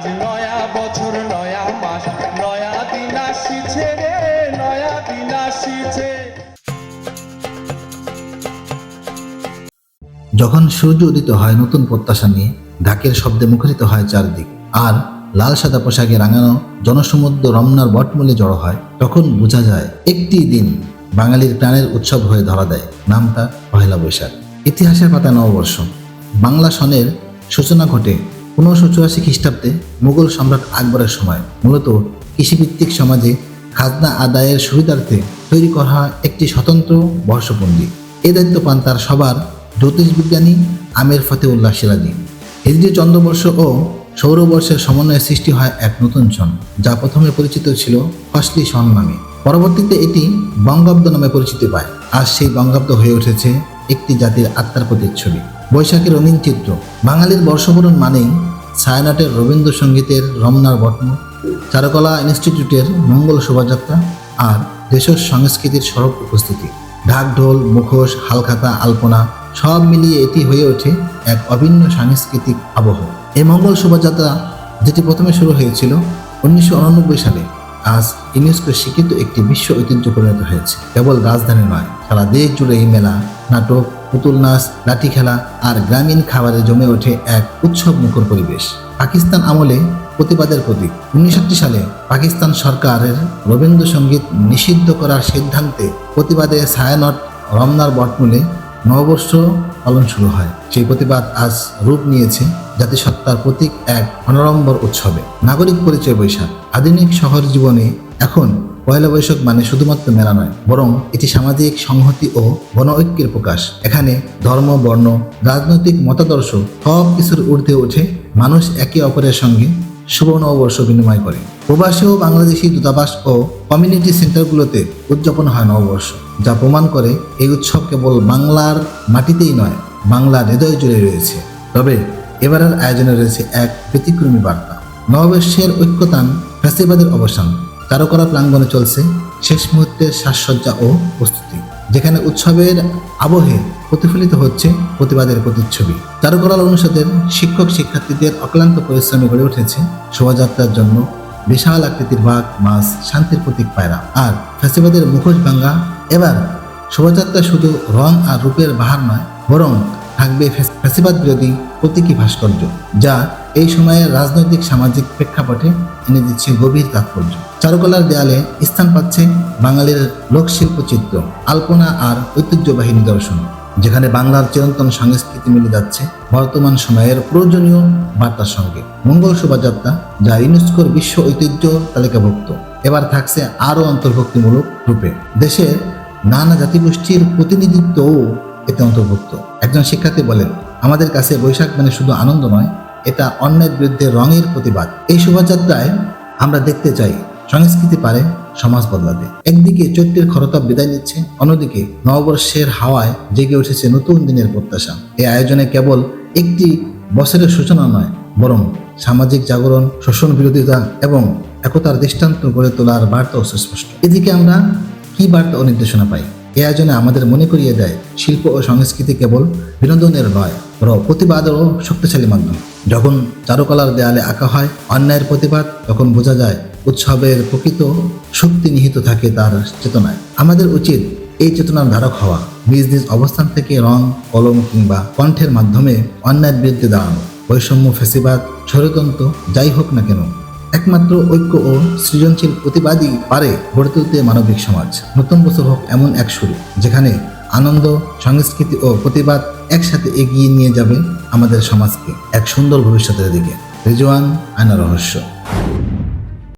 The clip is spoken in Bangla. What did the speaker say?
আজ নয়া বছর, নয়া মাস, নয়া দিন আসিছে রে, নয়া দিন আসিছে। যখন সূর্য উদিত হয় নতুন প্রত্যাশা নিয়ে, ঢাকের শব্দে মুখরিত হয় চারদিক। আর লাল সাদা পোশাকে রাঙানো জনসমুদ্র রমনার বটমূলে জড়ো হয়, তখন বোঝা যায় একটি দিন বাঙালির প্রাণের উৎসব হয়ে ধরা দেয়। নামটা পহেলা বৈশাখ। ইতিহাসের পাতা নববর্ষ। বাংলা সনের সূচনা ঘটে পনেরোশো চুরাশি খ্রিস্টাব্দে মুঘল সম্রাট আকবরের সময় মূলত কৃষিভিত্তিক সমাজে খাজনা আদায়ের সুবিধার্থে তৈরি করা একটি স্বতন্ত্র বর্ষপঞ্জি। এ দায়িত্ব পান তার সবার জ্যোতিষবিজ্ঞানী আমির ফতেউল্লাহ সিরাজি হিজরি চন্দ্রবর্ষ ও সৌরবর্ষের সমন্বয়ে সৃষ্টি হয় এক নতুন সন যা প্রথমে পরিচিত ছিল ফসলি সন নামে। পরবর্তীতে এটি বঙ্গাব্দ নামে পরিচিতি পায়, আর সেই বঙ্গাব্দ হয়ে উঠেছে একটি জাতির আত্মার প্রতিচ্ছবি। বৈশাখের রঙিন চিত্র। বাঙালির বর্ষবরণ মানেই ছায়ানটের রবীন্দ্রসঙ্গীতের রমনার বটম চারুকলা ইনস্টিটিউটের মঙ্গল শোভাযাত্রা আর দেশের সংস্কৃতির সড়ক উপস্থিতি। ঢাক ঢোল মুখোশ, হালখাতা, আলপনা সব মিলিয়ে এটি হয়ে ওঠে এক অভিন্ন সাংস্কৃতিক আবহ। এই মঙ্গল শোভাযাত্রা যেটি প্রথমে শুরু হয়েছিল উনিশশো সালে, আজ ইউনেস্কো স্বীকৃত একটি বিশ্ব ঐতিহ্য পরিণত হয়েছে। কেবল রাজধানী নয়, সারা দেশ জুড়ে এই মেলা নাটক, পুতুল নাচ, লাঠি খেলা আর গ্রামীণ খাবারে জমে ওঠে এক উৎসব মুখর পরিবেশ। পাকিস্তান আমলে প্রতিবাদের প্রতীক। উনিশশো সালে পাকিস্তান সরকারের রবীন্দ্রসঙ্গীত নিষিদ্ধ করার সিদ্ধান্তে প্রতিবাদে ছায়ানট রমনার বটমূলে নববর্ষ পালন শুরু হয়। সেই প্রতিবাদ আজ রূপ নিয়েছে জাতিসত্তার প্রতীক এক অনড়ম্বর উৎসবে। নাগরিক পরিচয় বৈশাখ। আধুনিক শহর জীবনে এখন পয়লা বৈশাখ মানে শুধুমাত্র মেলা নয়, বরং এটি সামাজিক সংহতি ও গণ ঐক্যের প্রকাশ। এখানে ধর্ম, বর্ণ, রাজনৈতিক মতাদর্শ সব কিছুর ঊর্ধ্বে ওঠে মানুষ একে অপরের সঙ্গে শুভ নববর্ষ বিনিময় করে। প্রবাসী ও বাংলাদেশি দূতাবাস ও কমিউনিটি সেন্টারগুলোতে উদযাপন হয় নববর্ষ, যা প্রমাণ করে এই উৎসব কেবল বাংলার মাটিতেই নয় বাংলার হৃদয় জুড়ে রয়েছে। তবে এবারের আয়োজনে রয়েছে এক ব্যতিক্রমী বার্তা। নববর্ষের ঐক্যতান ফ্যাসিবাদের অবসান। চারুকলা প্রাঙ্গণে চলছে শেষ মুহূর্তের সাজসজ্জা ও প্রস্তুতি, যেখানে উৎসবের আবহে প্রতিফলিত হচ্ছে প্রতিবাদের প্রতিচ্ছবি। চারুকলা অনুষদের শিক্ষক শিক্ষার্থীদের অক্লান্ত পরিশ্রমে গড়ে উঠেছে শোভাযাত্রার জন্য বিশাল আকৃতির বাঘ, মাছ, শান্তির প্রতীক পায়রা আর ফ্যাসিবাদের মুখোশ ভাঙ্গা। এবার শোভাযাত্রা শুধু রং আর রূপের বাহার নয়, বরং থাকবে ফ্যাসিবাদ বিরোধী প্রতীকী ভাস্কর্য, যা এই সময়ে রাজনৈতিক সামাজিক প্রেক্ষাপটে এনে দিচ্ছে গভীর তাৎপর্য। চারুকলার দেয়ালে স্থান পাচ্ছে বাঙালির লোকশিল্প চিত্র, আলপনা আর ঐতিহ্যবাহী নিদর্শন, যেখানে বাংলার চিরন্তন সংস্কৃতি মিলে যাচ্ছে বর্তমান সময়ের প্রয়োজনীয় বার্তার সঙ্গে। মঙ্গল শোভাযাত্রা, যা ইউনেস্কোর বিশ্ব ঐতিহ্য তালিকাভুক্ত, এবার থাকছে আরও অন্তর্ভুক্তিমূলক রূপে। দেশের নানা জাতিগোষ্ঠীর প্রতিনিধিত্বও এতে অন্তর্ভুক্ত। একজন শিক্ষার্থী বলেন, আমাদের কাছে বৈশাখ মানে শুধু আনন্দ নয়, এটা অন্যের বিরুদ্ধে রঙের প্রতিবাদ। এই শোভাযাত্রায় আমরা দেখতে চাই সংস্কৃতি পারে, সমাজ বদলাতে একদিকে চৈত্রের খরতাপ বিদায় নিচ্ছে, অন্যদিকে নববর্ষের হাওয়ায় জেগে উঠেছে নতুন দিনের প্রত্যাশা। এই আয়োজনে কেবল একটি বছরের সূচনা নয়, বরং সামাজিক জাগরণ, শোষণ বিরোধিতা এবং একতার দৃষ্টান্ত গড়ে তোলার বার্তাও সুস্পষ্ট। এদিকে আমরা কি বার্তা ও নির্দেশনা পাই? এ আয়োজনে আমাদের মনে করিয়ে দেয়, শিল্প ও সংস্কৃতি কেবল বিনোদনের নয় বরং প্রতিবাদেরও শক্তিশালী মাধ্যম। যখন চারুকলার দেয়ালে আঁকা হয়, অন্যায়ের প্রতিবাদ, তখন বোঝা যায় উৎসবের প্রকৃত শক্তি নিহিত থাকে তার চেতনায়। আমাদের উচিত এই চেতনার ধারক হওয়া, নিজ নিজ অবস্থান থেকে রং, কলম কিংবা কণ্ঠের মাধ্যমে অন্যায়ের বিরুদ্ধে দাঁড়ানো। বৈষম্য, ফেসিবাদ, ষড়যন্ত্র, যাই হোক না কেন, একমাত্র ঐক্য ও সৃজনশীল প্রতিবাদী পারে গড়ে তুলতে মানবিক সমাজ। নতুন বছর হোক এমন এক শুরু, যেখানে আনন্দ, সংস্কৃতি ও প্রতিবাদ একসাথে এগিয়ে নিয়ে যাবে আমাদের সমাজকে এক সুন্দর ভবিষ্যতের দিকে। রিজওয়ান আয়না রহস্য।